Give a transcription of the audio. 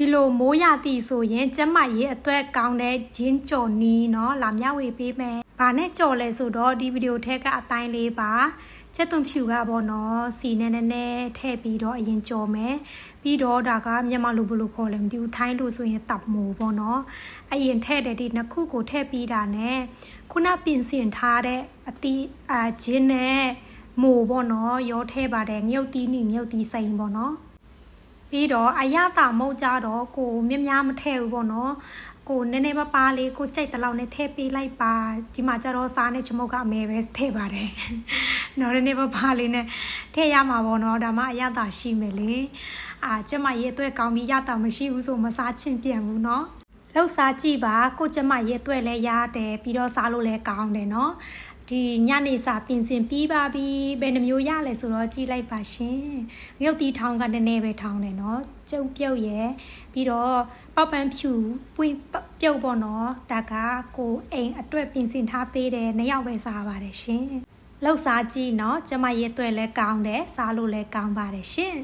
ဒီလိုမိုးရသည်ဆိုရင်ကျမရေးအသက်ကောင်းတဲ့ဂျင်းကြော်နီးเนาะလာမျှဝေပေးမယ်။ဘာနဲ့ကြော်လဲဆိုတော့ဒီဗီဒီယိုထဲကအတိုင်းလေးပါချက်သွန်ဖြူကပေါ့နော်စီနဲ့နည်းနည်းထည့်ပြီးတော့အရင်ကြော်မယ်။ပြီးတော့ဒါကမြန်မာလိုဘယ်လိုခေါ်လဲမသိဘူးထိုင်းလိုဆိုရင်တပ်မိုးပေါ့နော်။အရင်ထည့်တဲ့ဒီနှစ်ခုကိုထည့်ပြီးတာနဲ့ခုနပြင်ဆင်ထားတဲ့အတီးအာဂျင်းနဲ့မိုးပေါ့နော်ရောထည့်ပါတယ်မြုပ်တီးနီမြုပ်တီးစိန်ပေါ့နော် ပြီးတော့အရတာမဟုတ်ကြတော့ကိုမြများများမထည့်ဘူးပေါ့နော်ကိုနည်းနည်းပါးပါးလေးကိုကြိုက်တဲ့လောက်နဲ့ထည့်ပေးလိုက်ပါဒီမှာကျတော့စားနဲ့ချမုတ်ကအမဲပဲထည့်ပါတယ်နော်နည်းနည်းပါးပါးလေးနဲ့ထည့်ရမှာပေါ့နော်ဒါမှအရတာရှိမယ်လေအာကျမရဲ့အတွက်ကောင်းပြီးရတာမရှိဘူးဆိုမစားချင်ပြန်ဘူးနော်လောက်စားကြည့်ပါကိုကျမရဲ့အတွက်လည်းရတယ်ပြီးတော့စားလို့လည်းကောင်းတယ်နော် ဒီညနေစာပြင်ဆင်ပြီးပါပြီဘယ်နှမျိုးရလဲဆိုတော့ကြည့်လိုက်ပါရှင်ရုပ်တီထောင်းကနည်းနည်းပဲထောင်းတယ်နော်ကျုံပြုတ်ရဲ့ပြီးတော့ပောက်ပန်းဖြူပွင့်ပြုတ်ပေါ့နော်ဒါကကိုအိမ်အတွက်ပြင်ဆင်ထားပေးတယ်နှစ်ယောက်ပဲစားပါတယ်ရှင်လောက်စားကြည့်နော်ကျမရဲ့အတွက်လည်းကောင်းတယ်စားလို့လည်းကောင်းပါတယ်ရှင်